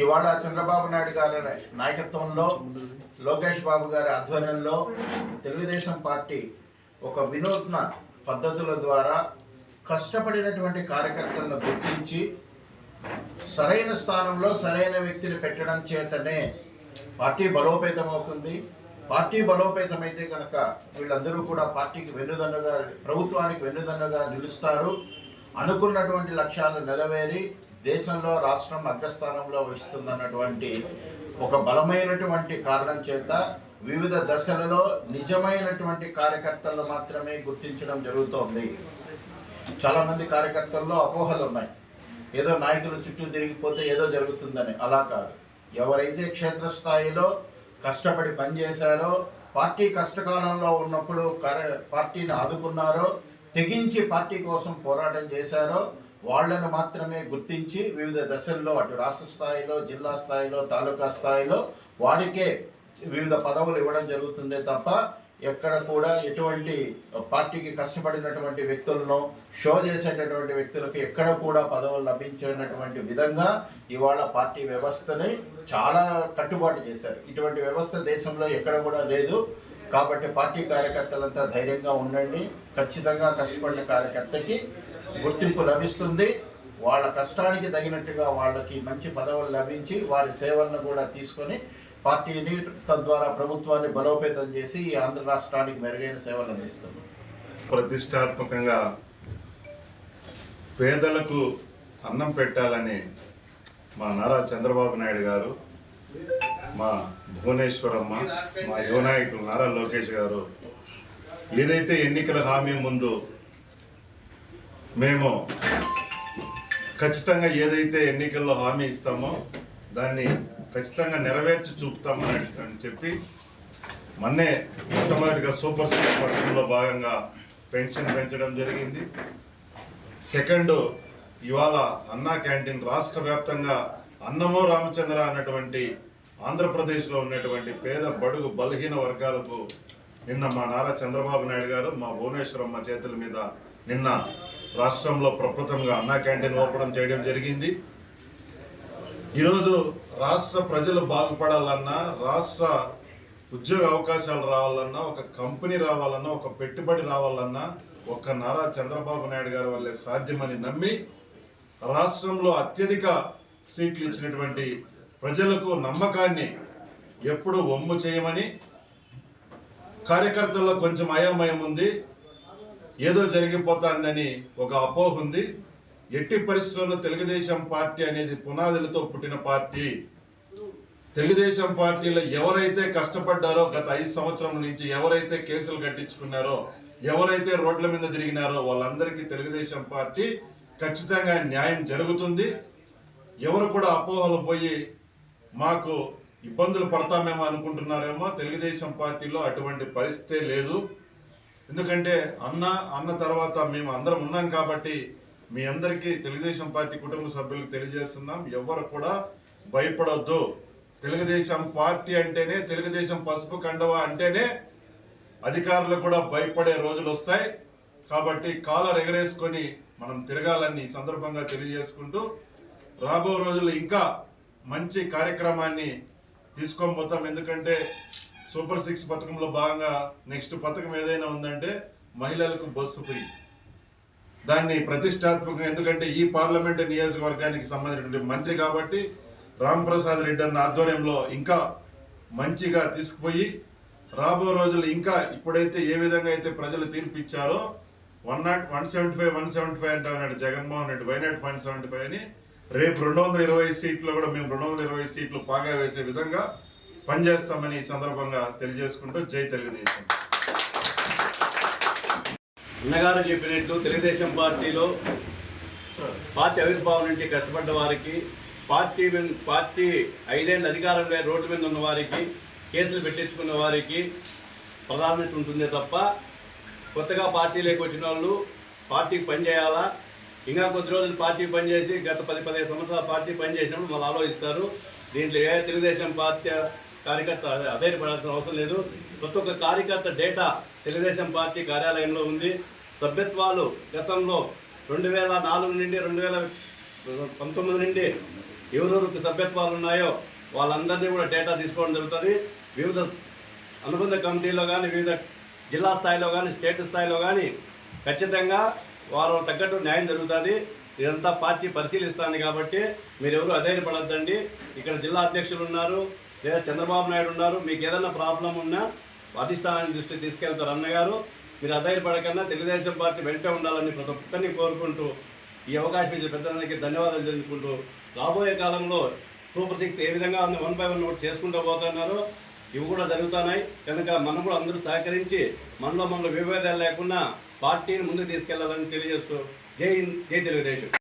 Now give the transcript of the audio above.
ఇవాళ చంద్రబాబు నాయుడు గారి నాయకత్వంలో లోకేష్ బాబు గారి ఆధ్వర్యంలో తెలుగుదేశం పార్టీ ఒక వినూత్న పద్ధతుల ద్వారా కష్టపడినటువంటి కార్యకర్తలను గుర్తించి సరైన స్థానంలో సరైన వ్యక్తిని పెట్టడం చేతనే పార్టీ బలోపేతం అవుతుంది. పార్టీ బలోపేతమైతే కనుక వీళ్ళందరూ కూడా పార్టీకి వెన్నుదన్నుగా ప్రభుత్వానికి వెన్నుదన్నుగా నిలుస్తారు. అనుకున్నటువంటి లక్ష్యాలు నెరవేరి దేశంలో రాష్ట్రం అగ్రస్థానంలో వస్తుందన్నటువంటి ఒక బలమైనటువంటి కారణం చేత వివిధ దశలలో నిజమైనటువంటి కార్యకర్తలను మాత్రమే గుర్తించడం జరుగుతోంది. చాలామంది కార్యకర్తల్లో అపోహలు ఉన్నాయి. ఏదో నాయకుల చుట్టూ తిరిగిపోతే ఏదో జరుగుతుందని. అలా కాదు. ఎవరైతే క్షేత్రస్థాయిలో కష్టపడి పనిచేశారో పార్టీ కష్టకాలంలో ఉన్నప్పుడు కర- పార్టీని ఆదుకున్నారో తెగించి పార్టీ కోసం పోరాటం చేశారో వాళ్ళను మాత్రమే గుర్తించి వివిధ దశల్లో అటు రాష్ట్ర స్థాయిలో జిల్లా స్థాయిలో తాలూకా స్థాయిలో వారికే వివిధ పదవులు ఇవ్వడం జరుగుతుందే తప్ప ఎక్కడ కూడా ఎటువంటి పార్టీకి కష్టపడినటువంటి వ్యక్తులను షో చేసేటటువంటి వ్యక్తులకు ఎక్కడ కూడా పదవులు లభించినటువంటి విధంగా ఇవాళ పార్టీ వ్యవస్థని చాలా కట్టుబాటు చేశారు. ఇటువంటి వ్యవస్థ దేశంలో ఎక్కడ కూడా లేదు. కాబట్టి పార్టీ కార్యకర్తలంతా ధైర్యంగా ఉండండి. ఖచ్చితంగా కష్టపడిన కార్యకర్తకి గుర్తింపు లభిస్తుంది. వాళ్ళ కష్టానికి తగినట్టుగా వాళ్ళకి మంచి పదవులు లభించి వారి సేవలను కూడా తీసుకొని పార్టీని తద్వారా ప్రభుత్వాన్ని బలోపేతం చేసి ఈ ఆంధ్ర రాష్ట్రానికి మెరుగైన సేవలు అందిస్తున్నాం ప్రతిష్టాత్మకంగా పేదలకు అన్నం పెట్టాలని మా నారా చంద్రబాబు నాయుడు గారు మా భువనేశ్వరమ్మ మా యువనాయకులు నారా లోకేష్ గారు ఏదైతే ఎన్నికల హామీ ముందు మేము ఖచ్చితంగా ఏదైతే ఎన్నికల్లో హామీ ఇస్తామో దాన్ని ఖచ్చితంగా నెరవేర్చి చూపుతామని అని చెప్పి మొన్నే మొట్టమొదటిగా సూపర్ సిక్స్ పథకంలో భాగంగా పెన్షన్ పెంచడం జరిగింది. సెకండ్ ఇవాళ అన్నా క్యాంటీన్ రాష్ట్ర వ్యాప్తంగా అన్నమో రామచంద్ర అన్నటువంటి ఆంధ్రప్రదేశ్లో ఉన్నటువంటి పేద బడుగు బలహీన వర్గాలకు నిన్న మా నారా చంద్రబాబు నాయుడు గారు మా భువనేశ్వరమ్మ చేతుల మీద నిన్న రాష్ట్రంలో ప్రప్రథమంగా అన్నా క్యాంటీన్ ఓపెన్ చేయడం జరిగింది. ఈరోజు రాష్ట్ర ప్రజలు బాగుపడాలన్నా రాష్ట్ర ఉద్యోగ అవకాశాలు రావాలన్నా ఒక కంపెనీ రావాలన్నా ఒక పెట్టుబడి రావాలన్నా ఒక్క నారా చంద్రబాబు నాయుడు గారి వల్లే సాధ్యమని నమ్మి రాష్ట్రంలో అత్యధిక సీట్లు ఇచ్చినటువంటి ప్రజలకు నమ్మకాన్ని ఎప్పుడు ఒమ్ము చేయమని కార్యకర్తల్లో కొంచెం అయోమయం ఉంది. ఏదో జరిగిపోతుందని ఒక అపోహ ఉంది. ఎట్టి పరిస్థితుల్లో తెలుగుదేశం పార్టీ అనేది పునాదులతో పుట్టిన పార్టీ. తెలుగుదేశం పార్టీలో ఎవరైతే కష్టపడ్డారో గత ఐదు సంవత్సరం నుంచి ఎవరైతే కేసులు కట్టించుకున్నారో ఎవరైతే రోడ్ల మీద తిరిగినారో వాళ్ళందరికీ తెలుగుదేశం పార్టీ ఖచ్చితంగా న్యాయం జరుగుతుంది. ఎవరు కూడా అపోహలు పోయి మాకు ఇబ్బందులు పడతామేమో అనుకుంటున్నారేమో తెలుగుదేశం పార్టీలో అటువంటి పరిస్థితే లేదు. ఎందుకంటే అన్న అన్న తర్వాత మేము అందరం ఉన్నాం కాబట్టి మీ అందరికీ తెలుగుదేశం పార్టీ కుటుంబ సభ్యులకు తెలియజేస్తున్నాం. ఎవరు కూడా భయపడొద్దు. తెలుగుదేశం పార్టీ అంటేనే తెలుగుదేశం పసుపు కండవ అంటేనే అధికారులు కూడా భయపడే రోజులు వస్తాయి. కాబట్టి కాలర్ ఎగరేసుకొని మనం తిరగాలని సందర్భంగా తెలియజేసుకుంటూ రాబో రోజులు ఇంకా మంచి కార్యక్రమాన్ని తీసుకొని పోతాం ఎందుకంటే సూపర్ సిక్స్ పథకంలో భాగంగా నెక్స్ట్ పథకం ఏదైనా ఉందంటే మహిళలకు బస్సు ఫ్రీ. దాన్ని ప్రతిష్టాత్మకంగా ఎందుకంటే ఈ పార్లమెంట్ నియోజకవర్గానికి సంబంధించినటువంటి మంత్రి కాబట్టి రామ్ ప్రసాద్ రెడ్డి అన్న ఆధ్వర్యంలో ఇంకా మంచిగా తీసుకుపోయి రాబో రోజులు ఇంకా ఇప్పుడైతే ఏ విధంగా అయితే ప్రజలు తీర్పు ఇచ్చారో one not one seventy five one seventy five అంటే అన్నాడు Jaganmohan Reddy. Why not one seventy five అని రేపు రెండు వందల ఇరవై సీట్లు కూడా మేము రెండు వందల ఇరవై సీట్లు పాగా వేసే విధంగా పనిచేస్తామని ఈ సందర్భంగా తెలియజేసుకుంటూ జై తెలుగుదేశం. అన్నగారు చెప్పినట్టు తెలుగుదేశం పార్టీలో పార్టీ ఆవిర్భావం నుండి కష్టపడ్డ వారికి పార్టీ పార్టీ ఐదేళ్ళ అధికారంలో రోడ్డు మీద ఉన్న వారికి కేసులు పెట్టించుకున్న వారికి ప్రాధాన్యత ఉంటుందే తప్ప కొత్తగా పార్టీలోకి వచ్చిన వాళ్ళు పార్టీకి పనిచేయాలా ఇంకా కొద్ది రోజులు పార్టీ పనిచేసి గత పది పదిహేను సంవత్సరాల పార్టీ పనిచేసినప్పుడు వాళ్ళు ఆలోచిస్తారు దీంట్లో ఏ తెలుగుదేశం పార్టీ కార్యకర్త అదే అధైర్యపడాల్సిన అవసరం లేదు. ప్రతి ఒక్క కార్యకర్త డేటా తెలుగుదేశం పార్టీ కార్యాలయంలో ఉంది. సభ్యత్వాలు గతంలో రెండు వేల నాలుగు నుండి రెండు వేల పంతొమ్మిది నుండి ఎవరెవరికి సభ్యత్వాలు ఉన్నాయో వాళ్ళందరినీ కూడా డేటా తీసుకోవడం జరుగుతుంది. వివిధ అనుబంధ కమిటీలో కానీ వివిధ జిల్లా స్థాయిలో కానీ స్టేట్ స్థాయిలో కానీ ఖచ్చితంగా వారు తగ్గట్టు న్యాయం జరుగుతుంది. ఇదంతా పార్టీ పరిశీలిస్తుంది కాబట్టి మీరెవరు అధైర్యపడద్దండి. ఇక్కడ జిల్లా అధ్యక్షులు ఉన్నారు. లేదా చంద్రబాబు నాయుడు ఉన్నారు. మీకు ఏదైనా ప్రాబ్లం ఉన్నా అధిష్టానాన్ని దృష్టికి తీసుకెళ్తారు అన్నగారు మీరు అధైర్యపడకన్నా తెలుగుదేశం పార్టీ వెంటే ఉండాలని ప్రతి ఒక్కరిని కోరుకుంటూ ఈ అవకాశం ఇచ్చిన పెద్దలందరికీ ధన్యవాదాలు తెలుపుకుంటూ రాబోయే కాలంలో సూపర్ సిక్స్ ఏ విధంగా వన్ బై వన్ ఒకటి చేసుకుంటూ పోతున్నారో ఇవి కూడా జరుగుతున్నాయి. కనుక మనం కూడా అందరూ సహకరించి మనలో మనలో విభేదాలు లేకుండా పార్టీని ముందుకు తీసుకెళ్ళాలని తెలియజేస్తూ జై హింద్ జై తెలుగుదేశం.